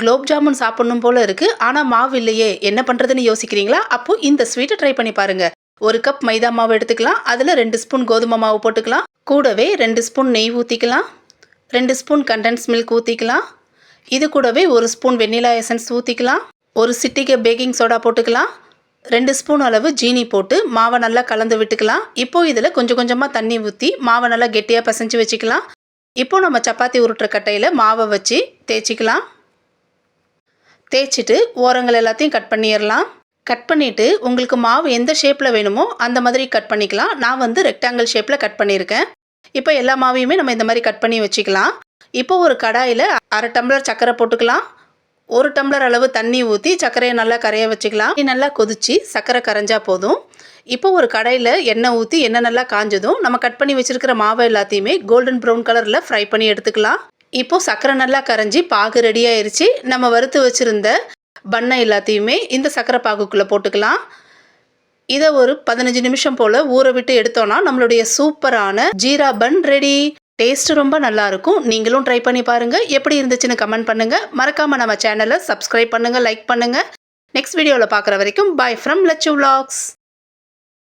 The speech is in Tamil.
குலோப் ஜாமுன் சாப்பிடணும் போல இருக்குது ஆனால் மாவு இல்லையே. என்ன பண்ணுறதுன்னு யோசிக்கிறீங்களா? அப்போ இந்த ஸ்வீட்டை ட்ரை பண்ணி பாருங்க. ஒரு கப் மைதா மாவு எடுத்துக்கலாம். அதில் ரெண்டு ஸ்பூன் கோதுமை மாவு போட்டுக்கலாம். கூடவே ரெண்டு ஸ்பூன் நெய் ஊற்றிக்கலாம் ரெண்டு ஸ்பூன் கண்டன்ஸ் மில்க் ஊற்றிக்கலாம் இது கூடவே ஒரு ஸ்பூன் வெண்ணிலா எசன்ஸ் ஊற்றிக்கலாம் ஒரு சிட்டிகை பேக்கிங் சோடா போட்டுக்கலாம். ரெண்டு ஸ்பூன் அளவு ஜீனி போட்டு மாவை நல்லா கலந்து விட்டுக்கலாம். இப்போ இதில் கொஞ்சம் கொஞ்சமாக தண்ணி ஊற்றி மாவை நல்லா கெட்டியாக பிசைஞ்சு வச்சுக்கலாம். இப்போ நம்ம சப்பாத்தி உருட்டுற கட்டையில் மாவை வச்சு தேய்ச்சிக்கலாம். தேய்ச்சிட்டு ஓரங்கள் எல்லாத்தையும் கட் பண்ணிடலாம். கட் பண்ணிவிட்டு உங்களுக்கு மாவு எந்த ஷேப்பில் வேணுமோ அந்த மாதிரி கட் பண்ணிக்கலாம். நான் வந்து ரெக்டாங்கிள் ஷேப்பில் கட் பண்ணியிருக்கேன். இப்போ எல்லா மாவையுமே நம்ம இந்த மாதிரி கட் பண்ணி வச்சுக்கலாம். இப்போ ஒரு கடாயில் அரை டம்ளர் சர்க்கரை போட்டுக்கலாம். ஒரு டம்ளர் அளவு தண்ணி ஊற்றி சர்க்கரையை நல்லா கரைய வச்சுக்கலாம். நல்லா கொதிச்சு சர்க்கரை கரைஞ்சா போதும். இப்போ ஒரு கடையில் எண்ணெய் ஊற்றி எண்ணெய் நல்லா காஞ்சதும் நம்ம கட் பண்ணி வச்சுருக்கிற மாவை எல்லாத்தையுமே கோல்டன் ப்ரௌன் கலரில் ஃப்ரை பண்ணி எடுத்துக்கலாம். இப்போ சர்க்கரை நல்லா கரைஞ்சி பாகு ரெடி ஆயிடுச்சு நம்ம வறுத்து வச்சுருந்த பண்ணை எல்லாத்தையுமே இந்த சர்க்கரை பாகுக்குள்ளே போட்டுக்கலாம். இதை ஒரு பதினஞ்சு நிமிஷம் போல் ஊற விட்டு எடுத்தோன்னா நம்மளுடைய சூப்பரான ஜீரா பன் ரெடி டேஸ்ட் ரொம்ப நல்லாயிருக்கும் நீங்களும் ட்ரை பண்ணி பாருங்கள் எப்படி இருந்துச்சுன்னு கமெண்ட் பண்ணுங்கள் மறக்காமல் நம்ம சேனலை சப்ஸ்கிரைப் பண்ணுங்கள் லைக் பண்ணுங்கள் நெக்ஸ்ட் வீடியோவில் பார்க்குற வரைக்கும் பாய் ஃப்ரம் லச்சு விலாக்ஸ்